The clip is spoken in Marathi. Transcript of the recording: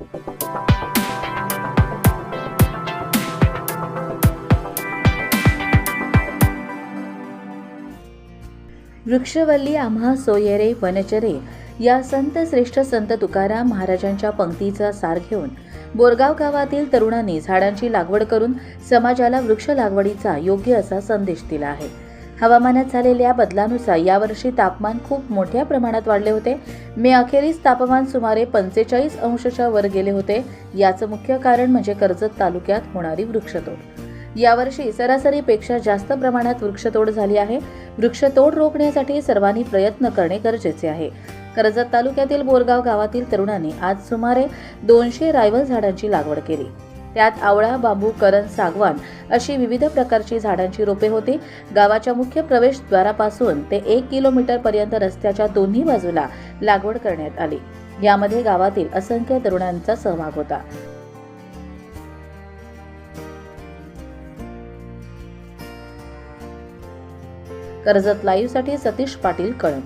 वृक्षवल्ली आम्हा सोयरे वनचरे या संत श्रेष्ठ संत तुकाराम महाराजांच्या पंक्तीचा सार घेऊन बोरगाव गावातील तरुणांनी झाडांची लागवड करून समाजाला वृक्ष लागवडीचा योग्य असा संदेश दिला आहे. हवामानात झालेल्या बदलानुसार यावर्षी तापमान खूप मोठ्या प्रमाणात वाढले होते. मे अखेरीस तापमान सुमारे पंचेचाळीस अंशाच्या वर गेले होते. याचं मुख्य कारण म्हणजे कर्जत तालुक्यात होणारी वृक्षतोड. यावर्षी सरासरीपेक्षा जास्त प्रमाणात वृक्षतोड झाली आहे. वृक्षतोड रोखण्यासाठी सर्वांनी प्रयत्न करणे गरजेचे आहे. कर्जत तालुक्यातील बोरगाव गावातील तरुणांनी आज सुमारे दोनशे रायवल झाडांची लागवड केली. त्यात आवळा बांबू करण सागवान अशी विविध प्रकारची झाडांची रोपे होती. गावाच्या मुख्य प्रवेशद्वारापासून ते एक किलोमीटर पर्यंत रस्त्याच्या दोन्ही बाजूला लागवड करण्यात आली. यामध्ये गावातील असंख्य तरुणांचा सहभाग होता. कर्जत लाईव्हसाठी सतीश पाटील कळंब.